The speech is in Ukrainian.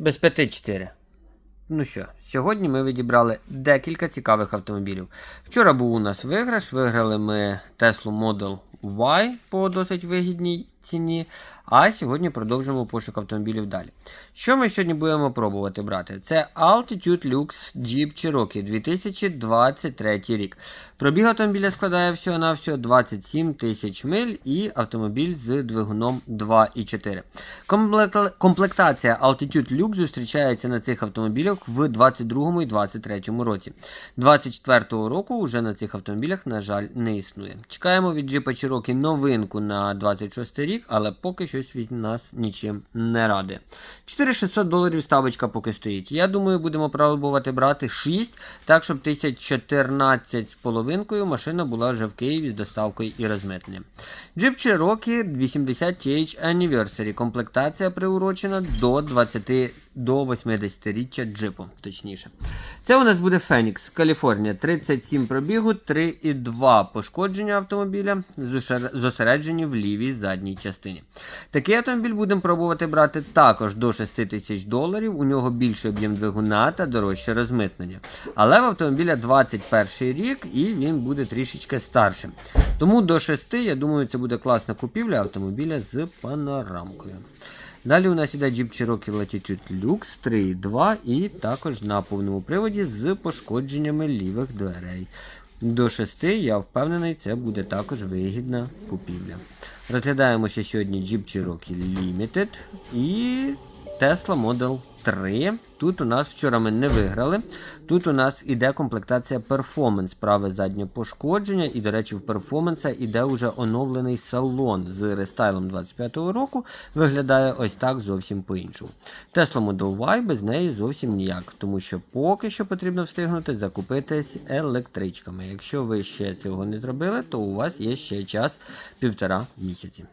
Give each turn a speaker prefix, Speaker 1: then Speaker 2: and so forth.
Speaker 1: Без 5-4. Ну що, сьогодні ми відібрали декілька цікавих автомобілів. Вчора був у нас виграш. Виграли ми Tesla Model Y по досить вигідній ціні. А сьогодні продовжимо пошук автомобілів далі. Що ми сьогодні будемо пробувати брати? Це Altitude Lux Jeep Cherokee 2023 рік. Пробіг автомобіля складає всього-навсього 27 тисяч миль і автомобіль з двигуном 2,4. Комплектація Altitude Lux зустрічається на цих автомобілях в 22 і 23 році. 24 року вже на цих автомобілях, на жаль, не існує. Чекаємо від Jeep Cherokee новинку на 26 рік, але поки щось від нас нічим не ради. 4600 доларів ставочка поки стоїть. Я думаю, будемо пробувати брати 6, так щоб 1014 з половинкою машина була вже в Києві з доставкою і розмитненням. Jeep Cherokee 80 TH Anniversary. Комплектація приурочена до 20 до 80-річчя джипу, точніше. Це у нас буде Фенікс, Каліфорнія, 37 пробігу, 3,2 пошкодження автомобіля, зосереджені в лівій задній частині. Такий автомобіль будемо пробувати брати також до 6 тисяч доларів. У нього більший об'єм двигуна та дорожче розмитнення. Але в автомобіля 21 рік і він буде трішечки старшим. Тому до 6, я думаю, це буде класна купівля автомобіля з панорамкою. Далі у нас іде Jeep Cherokee Latitude Lux 3.2 і також на повному приводі з пошкодженнями лівих дверей. До 6, я впевнений, це буде також вигідна купівля. Розглядаємо ще сьогодні Jeep Cherokee Limited і Tesla Model 3. Тут у нас вчора ми не виграли. Тут у нас іде комплектація Performance, праве заднє пошкодження. І, до речі, в Performance іде вже оновлений салон з рестайлом 25-го року. Виглядає ось так зовсім по-іншому. Tesla Model Y без неї зовсім ніяк, тому що поки що потрібно встигнути закупитись електричками. Якщо ви ще цього не зробили, то у вас є ще час півтора місяці.